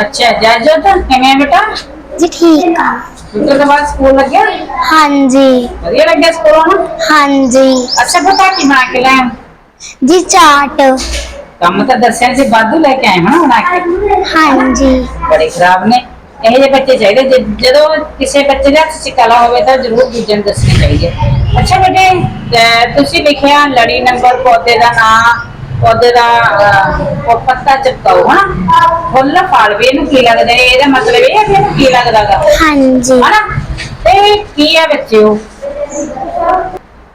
ਅੱਛਾ ਜਾਜੋ ਤਾਂ ਕਿਵੇਂ ਆ ਬੇਟਾ ਜੀ ਠੀਕ ਆ ਛੁੱਟੀ ਤੋਂ ਬਾਅਦ ਸਕੂਲ ਲੱਗਿਆ ਹਾਂਜੀ ਵਧੀਆ ਲੱਗਿਆ ਸਕੂਲੋਂ ਨਾ ਹਾਂਜੀ ਅੱਛਾ ਪਤਾ ਕੀ ਬਣਾ ਕੇ ਲੈ ਜੀ ਚਾਟ ਕੰਮ ਤਾਂ ਦੱਸਿਆ ਸੀ ਵਾਧੂ ਲੈ ਕੇ ਆਏ ਹਾਂ ਬਣਾ ਕੇ ਹਾਂਜੀ ਬੜੇ ਖਰਾਬ ਨੇ ਇਹੋ ਜਿਹੇ ਬੱਚੇ ਚਾਹੀਦੇ ਜੇ- ਜਦੋਂ ਕਿਸੇ ਬੱਚੇ ਦੇ ਹੱਥ 'ਚ ਕਲਾ ਹੋਵੇ ਤਾਂ ਜ਼ਰੂਰ ਦੂਜੇ ਨੂੰ ਦੱਸਣੀ ਚਾਹੀਦੀ ਹੈ ਅੱਛਾ ਬੇਟੇ ਅਹ ਤੁਸੀਂ ਲਿਖਿਆ ਲੜੀ ਨੰਬਰ ਪੌਦੇ ਦਾ ਨਾਂ ਪੌਦੇ ਦਾ ਅਹ, ਪੱਤਾ ਚਿਪਕਾਓ ਹਨਾ? ਫੁੱਲ ਫਲ ਵੀ ਇਹਨੂੰ ਕੀ ਲੱਗਦਾ ਹੈ? ਇਹਦਾ ਮਤਲਬ ਇਹ ਹੈ ਕਿ ਇਹਨੂੰ ਕੀ ਲੱਗਦਾਗਾ ਹਾਂਜੀ। ਹਨਾ? ਤੇ ਕੀ ਹੈ ਬੱਚਿਓ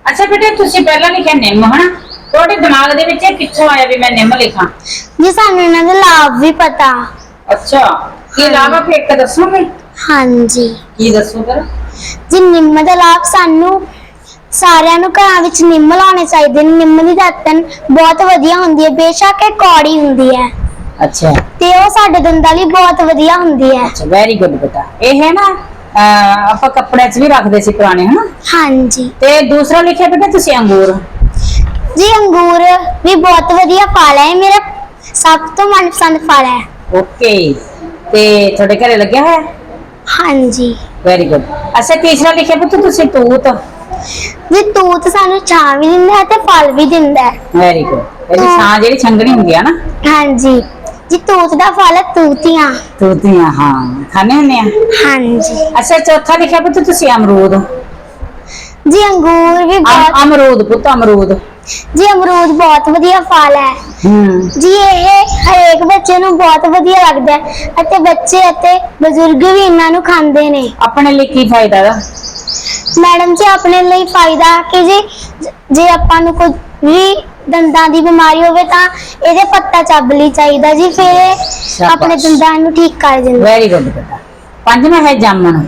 ਅੱਛਾ ਬੇਟੇ ਤੁਸੀਂ ਪਹਿਲਾਂ ਲਿਖਿਆ ਨਿੰਮ ਹਨਾ? ਤੁਹਾਡੇ ਦਿਮਾਗ ਦੇ ਵਿੱਚ ਇਹ ਕਿੱਥੋਂ ਆਇਆ ਵੀ ਮੈਂ ਨਿੰਮ ਲਿਖਾਂ? ਜੀ ਸਾਨੂੰ ਇਹਨਾਂ ਦਾ ਲਾਭ ਵੀ ਪਤਾ। ਅੱਛਾ। ਕੀ ਲਾਭ ਆ? ਫਿਰ ਇੱਕ ਦੱਸੋਗੇ? ਹਾਂਜੀ। ਕੀ ਦੱਸੋ ਫਿਰ ਜੀ ਨਿੰਮ ਦਾ ਲਾਭ ਸਾਨੂੰ ਸਾਰਿਆਂ ਨੂੰ ਘਰਾਂ ਵਿੱਚ ਨਿੰਮ ਲਾਉਣੇ ਚਾਹੀਦੇ ਨੇ। ਨਿੰਮ ਦੀ ਦਾਤਨ ਬਹੁਤ ਵਧੀਆ ਹੁੰਦੀ ਹੈ ਬੇਸ਼ੱਕ ਇਹ ਕੌੜੀ ਹੁੰਦੀ ਹੈ। ਅੱਛਾ। ਤੇ ਉਹ ਸਾਡੇ ਦੰਦਾਂ ਲਈ ਬਹੁਤ ਵਧੀਆ ਹੁੰਦੀ ਹੈ। ਅੱਛਾ ਵੈਰੀ ਗੁੱਡ ਬੇਟਾ। ਇਹ ਹੈ ਨਾ ਅਹ, ਆਪਾਂ ਕੱਪੜਿਆਂ 'ਚ ਵੀ ਰੱਖਦੇ ਸੀ ਪੁਰਾਣੇ ਹਨਾ? ਹਾਂਜੀ। ਤੇ ਦੂਸਰਾ ਲਿਖਿਆ ਬੇਟਾ ਤੁਸੀਂ ਅੰਗੂਰ। ਜੀ ਅੰਗੂਰ ਵੀ ਬਹੁਤ ਵਧੀਆ ਫਲ ਹੈ। ਇਹ ਮੇਰਾ ਸਭ ਤੋਂ ਮਨਪਸੰਦ ਫਲ ਹੈ। ਓਕੇ। ਤੇ ਤੁਹਾਡੇ ਘਰੇ ਲੱਗਿਆ ਹੋਇਆ? ਹਾਂਜੀ। ਵੈਰੀ ਗੁੱਡ ਅੱਛਾ ਤੀਸਰਾ ਲਿਖਿਆ ਪੁੱਤ ਤੁਸੀਂ ਤੂਤ। ਜੀ ਤੂਤ ਸਾਨੂੰ ਛਾਂ ਵੀ ਦਿੰਦਾ ਹੈ ਤੇ ਫਲ ਵੀ ਦਿੰਦਾ ਹੈ। ਵੈਰੀ ਗੁੱਡ ਇਹਦੀ ਛਾਂ ਜਿਹੜੀ ਛੰਗਣੀ ਹੁੰਦੀ ਆ ਨਾ। ਹਾਂਜੀ। ਜੀ ਤੂਤ ਦਾ ਫਲ ਹੈ ਤੂਤੀਆਂ ਤੂਤੀਆਂ ਹਾਂ। ਖਾਣੇ ਹੁੰਦੇ ਆ? ਹਾਂਜੀ। ਅੱਛਾ ਚੌਥਾ ਲਿਖਿਆ ਪੁੱਤ ਤੁਸੀਂ ਅਮਰੂਦ। ਜੀ ਅੰਗੂਰ ਵੀ ਅਮ- ਬਹੁਤ ਅਮਰੂਦ ਪੁੱਤ ਅਮਰੂਦ। ਜੀ ਅਮਰੂਦ ਬਹੁਤ ਵਧੀਆ ਫਲ ਹੈ। ਹੂੰ। ਜੀ ਇਹ ਹਰੇਕ ਬੱਚੇ ਨੂੰ ਬਹੁਤ ਵਧੀਆ ਲੱਗਦਾ ਹੈ। ਅਤੇ ਬੱਚੇ ਅਤੇ ਬਜ਼ੁਰਗ ਵੀ ਇਹਨਾਂ ਨੂੰ ਖਾਂਦੇ ਨੇ। ਆਪਣੇ ਲਈ ਕੀ ਫਾਇਦਾ ਦਾ ਮੈਡਮ ਜੀ ਆਪਣੇ ਲਈ ਫਾਇਦਾ ਕਿ ਜੀ ਜ- ਜੇ ਆਪਾਂ ਨੂੰ ਕੋਈ ਵੀ ਦੰਦਾਂ ਦੀ ਬਿਮਾਰੀ ਹੋਵੇ ਤਾਂ ਇਹਦੇ ਪੱਤਾ ਚੱਬ ਲਈ ਚਾਹੀਦਾ ਜੀ ਫਿਰ ਇਹ ਆਪਣੇ ਦੰਦਾਂ ਨੂੰ ਠੀਕ ਕਰ ਦਿੰਦਾ। ਵੈਰੀ ਗੁੱਡ ਬੇਟਾ। ਪੰਜਵਾਂ ਹੈ ਜਾਮਣ।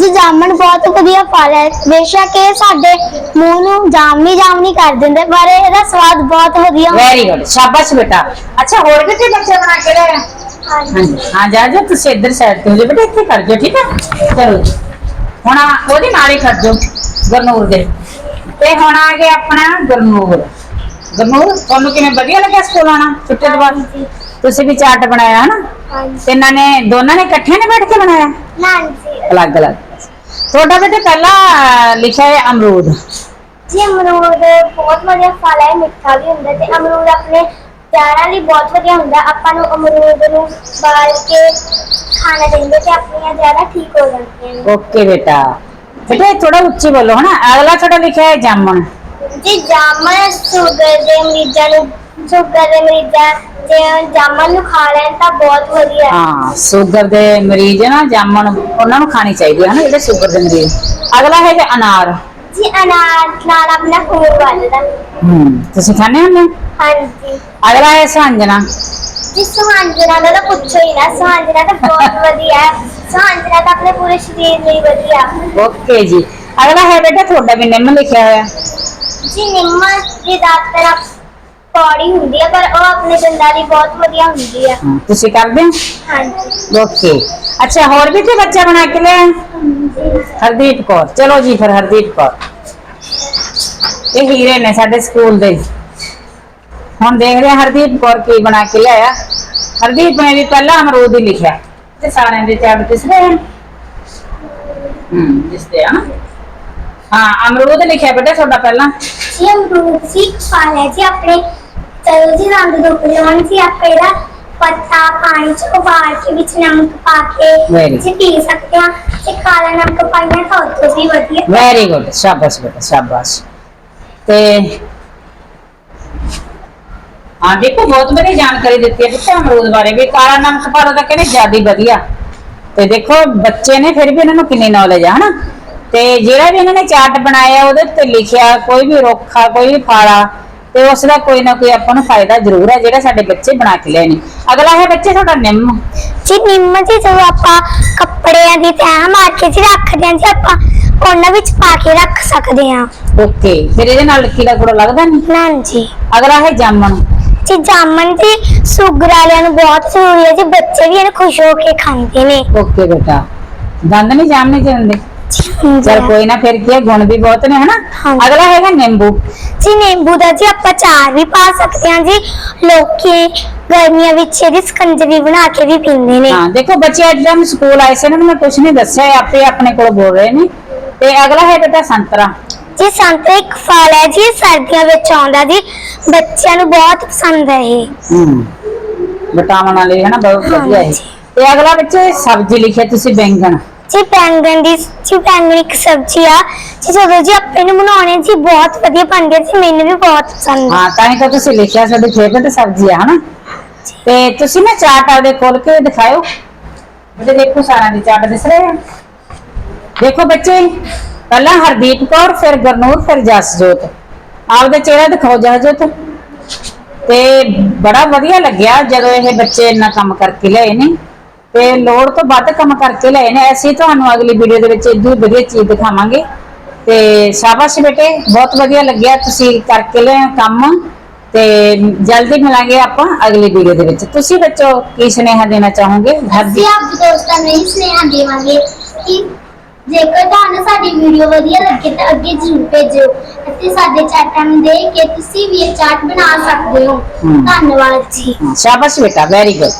ਜੀ ਜਾਮਣ ਬਹੁਤ ਵਧੀਆ ਫਲ ਹੈ। ਬੇਸ਼ੱਕ ਇਹ ਸਾਡੇ ਮੂੰਹ ਨੂੰ ਜਾਮਨੀ ਜਾਮਨੀ ਕਰ ਦਿੰਦੇ ਪਰ ਇਹਦਾ ਸਵਾਦ ਬਹੁਤ ਵਧੀਆ ਹੁੰਦਾ। ਵੈਰੀ ਗੁੱਡ ਸ਼ਾਬਾਸ਼ ਬੇਟਾ। ਅੱਛਾ ਹੋਰ ਕਿਤੇ ਬੱਚੇ ਬਣਾ ਕੇ ਲੈ ਹਾਂਜੀ। ਹਾਂ ਜਾ ਜਾ ਤੁਸੀਂ ਇੱਧਰ ਸਾਈਡ ਤੇ ਹੋ ਜਾ ਬੇਟਾ ਇੱਥੇ ਕਰ ਜਾਓ ਠੀਕ ਹੈ? ਚਲੋ ਜੀ। ਹੁਣ ਉਹਦੇ ਕਰ ਜਾਓ ਗਰਨੂਰ ਦੇ। ਤੇ ਹੁਣ ਆ ਗਿਆ ਆਪਣਾ ਗਰਨੂਰ। ਗਰਨੂਰ ਤੁਹਾਨੂੰ ਕਿਵੇਂ ਵਧੀਆ ਲੱਗਿਆ ਸਕੂਲ ਆਣਾ ਛੁੱਟੀ ਤੋਂ ਬਾਅਦ? ਤੁਸੀਂ ਵੀ ਚਾਰਟ ਬਣਾਇਆ ਹਨਾ? ਹਾਂਜੀ। ਇਹਨਾਂ ਨੇ ਦੋਨਾਂ ਨੇ ਇਕੱਠੇ ਨੇ ਬੈਠ ਕੇ ਬਣਾਇਆ? ਹਾਂਜੀ। ਅਲੱਗ ਅਲੱਗ। ਤੁਹਾਡਾ ਬੇਟੇ ਪਹਿਲਾਂ ਲਿਖਿਆ ਹੈ ਅਮਰੂਦ। ਜੀ ਅਮਰੂਦ ਬਹੁਤ ਵਧੀਆ ਫਲ ਹੈ ਮਿੱਠਾ ਵੀ ਹੁੰਦਾ ਤੇ ਅਮਰੂਦ ਆਪਣੇ ਜਾਰਾਂ ਲਈ ਬਹੁਤ ਵਧੀਆ ਹੁੰਦਾ। ਆਪਾਂ ਨੂੰ ਅਮਰੂਦ ਨੂੰ ਬਾਲ ਕੇ ਖਾਣਾ ਚਾਹੀਦਾ ਤੇ ਆਪਣੀਆਂ ਜਾਰਾਂ ਠੀਕ ਹੋ ਜਾਂਦੀਆਂ ਨੇ। ਓਕੇ ਬੇਟਾ। ਬੇਟਾ ਥੋੜਾ ਉੱਚੀ ਬੋਲੋ ਹਨਾ। ਅਗਲਾ ਤੁਹਾਡਾ ਲਿਖਿਆ ਹੈ ਜਾਮਣ। ਜੀ ਜਾਮਨ ਸ਼ੂਗਰ ਦੇ ਮਰੀਜ਼ਾਂ ਨੂੰ ਸ਼ੂਗਰ ਦੇ ਮਰੀਜ਼ਾਂ ਜੇ ਜਾਮਨ ਨੂੰ ਖਾ ਲੈਣ ਤਾਂ ਬਹੁਤ ਵਧੀਆ। ਹੈ ਹਾਂ ਸ਼ੂਗਰ ਦੇ ਮਰੀਜ਼ ਨਾ ਜਾਮਣ ਉਹਨਾਂ ਨੂੰ ਖਾਣੀ ਚਾਹੀਦੀ ਹੈ ਨਾ ਜਿਹੜੇ ਸ਼ੂਗਰ ਦੇ ਮਰੀਜ਼। ਅਗਲਾ ਹੈ ਜੀ ਅਨਾਰ। ਜੀ ਅਨਾਰ ਨਾਲ ਆਪਣਾ ਖੂਨ ਵੱਧਦਾ। ਹੂੰ ਤੁਸੀਂ ਖਾਣੇ ਹੁੰਦੇ ਹੋ? ਹਾਂਜੀ ਅਗਲਾ ਹੈ ਸਾਂਝਣਾ ਜੀ ਸੁਹਾਂਜਣਾ ਦਾ ਤਾਂ ਪੁੱਛੋ ਹੀ ਨਾ ਸੁਹਾਂਜਣਾ ਤਾਂ ਬਹੁਤ ਵਧੀਆ ਹੈ ਸੁਹਾਂਜਣਾ ਤਾਂ ਆਪਣੇ ਪੂਰੇ ਸਰੀਰ ਲਈ ਵਧੀਆ ਓਕੇ ਜੀ ਅਗਲਾ ਹੈ ਬੇਟਾ ਤੁਹਾਡਾ ਵੀ ਨਿੰਮ ਲਿਖਿਆ ਹੋਇਆ ਜੀ ਨਿੰਮ ਦੀ ਦਾਤਰ ਕੌੜੀ ਹੁੰਦੀ ਹੈ ਪਰ ਉਹ ਆਪਣੇ ਦੰਦਾਂ ਲਈ ਬਹੁਤ ਵਧੀਆ ਹੁੰਦੀ ਹੈ ਹਾਂ, ਤੁਸੀਂ ਕਰਦੇ ਹੋ ਹਾਂਜੀ ਓਕੇ ਅੱਛਾ ਹੋਰ ਵੀ ਕੋਈ ਬੱਚਾ ਬਣਾ ਕੇ ਲਿਆ ਹਰਦੀਪ ਕੌਰ ਚਲੋ ਜੀ ਫਿਰ ਹਰਦੀਪ ਕੌਰ ਇਹ ਹੀਰੇ ਨੇ ਸਾਡੇ ਸਕੂਲ ਦੇ ਹੁਣ ਦੇਖਦੇ ਹਾਂ ਹਰਦੀਪ ਕੌਰ ਕੀ ਬਣਾ ਕੇ ਲਿਆਇਆ। ਹਰਦੀਪ ਨੇ ਵੀ ਪਹਿਲਾਂ ਅਮਰੂਦ ਹੀ ਲਿਖਿਆ। ਤੇ ਸਾਰਿਆਂ ਦੇ ਚਾਰ ਦਿਸਦੇ ਹਨ। ਹੂੰ ਦਿਸਦੇ ਆ ਨਾ। ਹਾਂ ਅਮਰੂਦ ਲਿਖਿਆ ਬੇਟਾ ਤੁਹਾਡਾ ਪਹਿਲਾਂ। ਜੀ ਅਮਰੂਦ ਫਲ ਹੈ ਜੀ ਆਪਣੇ। ਚਲੋ ਜੀ ਰੰਗ ਦੁੱਖ ਲਿਆਉਣ ਜੀ ਆਪਾਂ ਇਹਦਾ ਪੱਤਾ ਪਾਣੀ ਚ ਉਬਾਲ ਕੇ ਵਿੱਚ ਨਮਕ ਪਾ ਕੇ Very ਜੀ ਪੀ ਸਕਦੇ ਹਾਂ। ਤੇ ਕਾਲਾ ਨਮਕ ਪਾਈਆਂ ਤਾਂ ਉੱਥੋਂ ਵੀ ਵਧੀਆ। ਵੈਰੀ ਗੁੱਡ ਸ਼ਾਬਾਸ਼ ਬੇਟਾ ਸ਼ਾਬਾਸ਼। ਤੇ ਹਾਂ ਦੇਖੋ ਬਹੁਤ ਵਧੀਆ ਜਾਣਕਾਰੀ ਦਿੱਤੀ ਹੈ ਪੁੱਤ ਅਮਰੂਦ ਬਾਰੇ ਵੀ। ਕਾਲਾ ਨਮਕ ਪਾਲੋ ਤਾਂ ਕਹਿੰਦੇ ਜ਼ਿਆਦਾ ਵਧੀਆ। ਤੇ ਦੇਖੋ ਬੱਚੇ ਨੇ ਫਿਰ ਵੀ ਇਹਨਾਂ ਨੂੰ ਕਿੰਨੀ ਨੌਲੇਜ ਆ ਹਨਾ? ਤੇ ਜਿਹੜਾ ਵੀ ਇਹਨਾਂ ਨੇ ਚਾਰਟ ਬਣਾਇਆ ਉਹਦੇ ਉੱਤੇ ਲਿਖਿਆ ਕੋਈ ਵੀ ਰੁੱਖਾ ਕੋਈ ਵੀ ਫਾਲਾ ਤੇ ਉਸ ਦਾ ਕੋਈ ਨਾ ਕੋਈ ਆਪਾਂ ਨੂੰ ਫਾਇਦਾ ਜ਼ਰੂਰ ਹੈ ਜਿਹੜਾ ਸਾਡੇ ਬੱਚੇ ਬਣਾ ਕੇ ਲਿਆਏ ਨੇ। ਅਗਲਾ ਹੈ ਬੱਚੇ ਤੁਹਾਡਾ ਨਿੰਮ। ਜੀ ਨਿੰਮ ਜੀ ਜਦੋਂ ਆਪਾਂ ਕੱਪੜਿਆਂ ਦੀ ਤੈਅ ਮਾਰ ਕੇ ਜੀ ਰੱਖਦੇ ਹਾਂ ਜੀ ਆਪਾਂ ਉਹਨਾਂ ਵਿੱਚ ਪਾ ਕੇ ਰੱਖ ਸਕਦੇ ਹਾਂ। ਓਕੇ ਫਿਰ ਇਹਦੇ ਨਾਲ ਕੀੜਾ ਕੂੜਾ ਲੱਗਦਾ ਨਹੀਂ? ਨਾ ਜੀ। ਅਗਲਾ ਹੈ ਜਾਮਣ। ਜੀ ਜਾਮਨ ਜੀ ਸ਼ੂਗਰ ਵਾਲਿਆਂ ਨੂੰ ਬਹੁਤ ਜ਼ਰੂਰੀ ਹੈ ਜੀ ਬੱਚੇ ਵੀ ਇਹਨੂੰ ਖੁਸ਼ ਹੋ ਕੇ ਖਾਂਦੇ ਨੇ। ਓਕੇ ਬੇਟਾ। ਦੰਦ ਨਹੀਂ ਜਾਮਣੇ ਚ ਹੁੰਦੇ ਚਲ ਕੋਈ ਨਾ ਫਿਰ ਕੀ ਹੈ, ਗੁਣ ਵੀ ਬਹੁਤ ਨੇ ਹਨਾ? ਹਾਂਜੀ। ਅਗਲਾ ਹੈਗਾ ਨਿੰਬੂ। ਜੀ ਨਿੰਬੂ ਦਾ ਜੀ ਆਪਾਂ ਚਾਰ ਵੀ ਪਾ ਸਕਦੇ ਹਾਂ ਜੀ। ਲੋਕੀ ਗਰਮੀਆਂ ਵਿੱਚ ਇਹਦੀ ਸਕੰਜਵੀ ਬਣਾ ਕੇ ਵੀ ਪੀਂਦੇ ਨੇ। ਹਾਂ ਦੇਖੋ ਬੱਚੇ ਅੱਜ ਜਦ ਸਕੂਲ ਆਏ ਸੀ ਇਹਨਾਂ ਨੂੰ ਮੈਂ ਕੁਝ ਨਹੀਂ ਦੱਸਿਆ ਇਹ ਆਪੇ ਆਪਣੇ ਕੋਲ ਬੋਲ ਰਹੇ ਨੇ। ਤੇ ਅਗਲਾ ਹੈ ਬੇਟਾ ਸੰਤਰਾ। ਜੀ ਸੰਤਰਾ ਇੱਕ ਫਲ ਹੈ ਜੀ ਸਰਦੀਆਂ ਵਿੱਚ ਆਉਂਦਾ ਜੀ। ਬੱਚਿਆਂ ਨੂੰ ਬਹੁਤ ਪਸੰਦ ਹੈ ਇਹ। ਹੂੰ। ਵਿਟਾਮਿਨ ਵਾਲੇ ਹਨਾ ਬਹੁਤ ਵਧੀਆ ਹੈ। ਤੇ ਅਗਲਾ ਬੱਚੇ ਸਬਜ਼ੀ ਲਿਖਿਆ ਤੁਸੀਂ ਬੈਂਗਣ। ਜੀ ਬੈਂਗਣ ਦੀ ਜੀ ਬੈਂਗਣ ਇੱਕ ਸਬਜ਼ੀ ਆ। ਜੀ ਜਦੋਂ ਜੀ ਆਪੇ ਨੂੰ ਬਣਾਉਣੇ ਜੀ ਬਹੁਤ ਵਧੀਆ ਬਣਦੇ ਜੀ ਮੈਨੂੰ ਵੀ ਬਹੁਤ ਪਸੰਦ ਹੈ। ਹਾਂ ਤਾਂ ਹੀ ਤਾਂ ਤੁਸੀਂ ਲਿਖਿਆ ਤੁਹਾਡੀ ਫੇਵਰਟ ਸਬਜ਼ੀ ਆ ਹਨਾ। ਤੇ ਤੁਸੀਂ ਨਾ ਚਾਰਟ ਆਪਦੇ ਖੋਲ ਕੇ ਦਿਖਾਓ ਬੇਟੇ ਦੇਖੋ ਸਾਰਿਆਂ ਦੀ ਚਾਰਟ ਦਿਸ ਰਹੇ ਦੇਖੋ ਬੱਚੇ। ਪਹਿਲਾਂ ਹਰਦੀਪ ਕੌਰ, ਫਿਰ ਗੁਰਨੂਰ, ਫਿਰ ਜਸਜੋਤ। ਆਪਦੇ ਚਿਹਰਾ ਦਿਖਾਓ ਜਸਜੋਤ। ਤੇ ਬੜਾ ਵਧੀਆ ਲੱਗਿਆ ਜਦੋਂ ਇਹ ਬੱਚੇ ਇੰਨਾ ਕੰਮ ਕਰਕੇ ਲਿਆਏ ਨੇ। ਤੇ ਲੋੜ ਤੋਂ ਵੱਧ ਕੰਮ ਕਰਕੇ ਲਿਆਏ ਨੇ। ਅਸੀਂ ਤੁਹਾਨੂੰ ਅਗਲੀ ਵੀਡੀਓ ਦੇ ਵਿੱਚ ਇਦੋਂ ਵਧੀਆ ਚੀਜ਼ ਦਿਖਾਵਾਂਗੇ। ਤੇ ਸ਼ਾਬਾਸ਼ ਬੇਟੇ, ਬਹੁਤ ਵਧੀਆ ਲੱਗਿਆ ਤੁਸੀਂ ਕਰਕੇ ਲਿਆਏ ਕੰਮ। ਤੇ ਜਲਦੀ ਮਿਲਾਂਗੇ ਆਪਾਂ ਅਗਲੀ ਵੀਡੀਓ ਦੇ ਵਿੱਚ। ਤੁਸੀਂ ਬੱਚੋ, ਕੀ ਸੁਨੇਹਾ ਦੇਣਾ ਚਾਹੋਗੇ? ਅਸੀਂ ਆਪ ਦੋਸਤਾਂ ਨੂੰ ਇਹ ਸੁਨੇਹਾ ਦੇਵਾਂਗੇ ਕਿ ਜੇਕਰ ਤੁਹਾਨੂੰ ਸਾਡੀ ਵੀਡੀਓ ਵਧੀਆ ਲੱਗੇ ਤਾਂ ਅੱਗੇ ਜ਼ਰੂਰ ਭੇਜੋ ਅਤੇ ਸਾਡੇ ਚਾਟਾਂ ਨੂੰ ਦੇਖ ਕੇ ਤੁਸੀਂ ਵੀ ਇਹ ਚਾਟ ਬਣਾ ਸਕਦੇ ਹੋ। ਧੰਨਵਾਦ ਜੀ। ਸ਼ਾਬਾਸ਼ ਬੇਟਾ ਵੈਰੀ ਗੁੱਡ